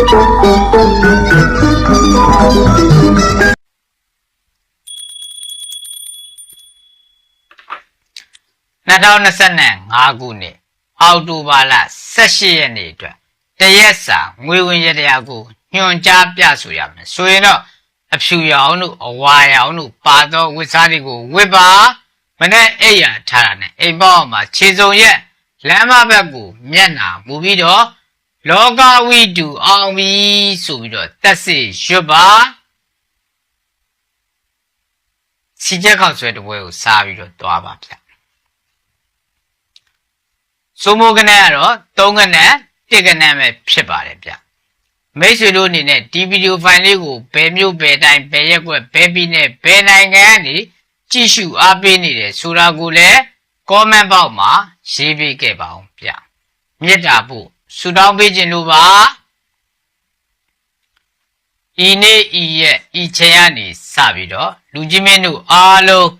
2025ခုနှစ်အောက်တိုဘာလ18ရက်နေ့အတွက်တရက်စာငွေဝင်ရတရားကိုညွှန်ကြားပြဆိုရမယ်ဆိုရင်တော့အဖြူရောင်တို့အဝါရောင်တို့ပါသောဝတ်စားတွေကိုဝတ်ပါမနဲ့အိပ်ရထားတာနဲ့အိမ်ပေါက်မှာခြေစုံရက်လမ်းမဘက်ကိုမျက်နာမူပြီးတော့ လောကဝိတုအောင်ပြီဆိုပြီးတော့တက်စစ်ရွတ်ပါစီချက်ခောက်ဆွဲတပွဲကိုစားပြီးတော့တွားပါဗျစိုးမိုးကနန်းကတော့3ကနန်း1ကနန်းပဲဖြစ်ပါတယ်ဗျမိတ်ဆွေတို့အနေနဲ့ဒီဗီဒီယိုဖိုင်လေးကိုဘယ်မျိုးဘယ်တိုင်းဘယ်ရက်ကွက်ဘယ်ပြည်နယ်ဘယ်နိုင်ငံကနေကြည့်ရှုအားပေးနေတယ်ဆိုတာကိုလည်း comment box မှာရေးပေးခဲ့ပါအောင်ဗျမေတ္တာပို့ ဆုတောင်းပေးခြင်းလို့ပါဤနေ့ဤရက်ဤချိန်ကနေစပြီးတော့လူကြီးမင်းတို့အားလုံး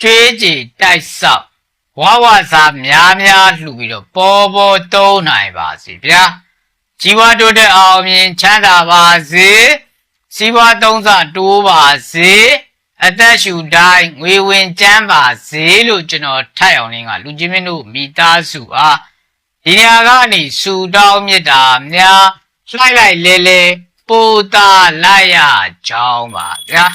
ကြွေးကြည်တိုက်ဆောက်ဝါဝစာများများလှူပြီးတော့ပေါ်ပေါ်တုံးနိုင်ပါစေဗျာជីវတိုးတဲ့အောင်မြင်ချမ်းသာပါစေစီးပွားသုံးစတိုးပါစေအသက်ရှူတိုင်းငွေဝင်ကျန်းပါစေလို့ကျွန်တော်ထပ်အောင်လင်းကလူကြီးမင်းတို့မိသားစုအား ဒီနေရာကနေစူတောင်းမြတ်တာများလှိုက်လိုက်လဲလဲပို့တာလိုက်ရကြောင်းပါဗျာ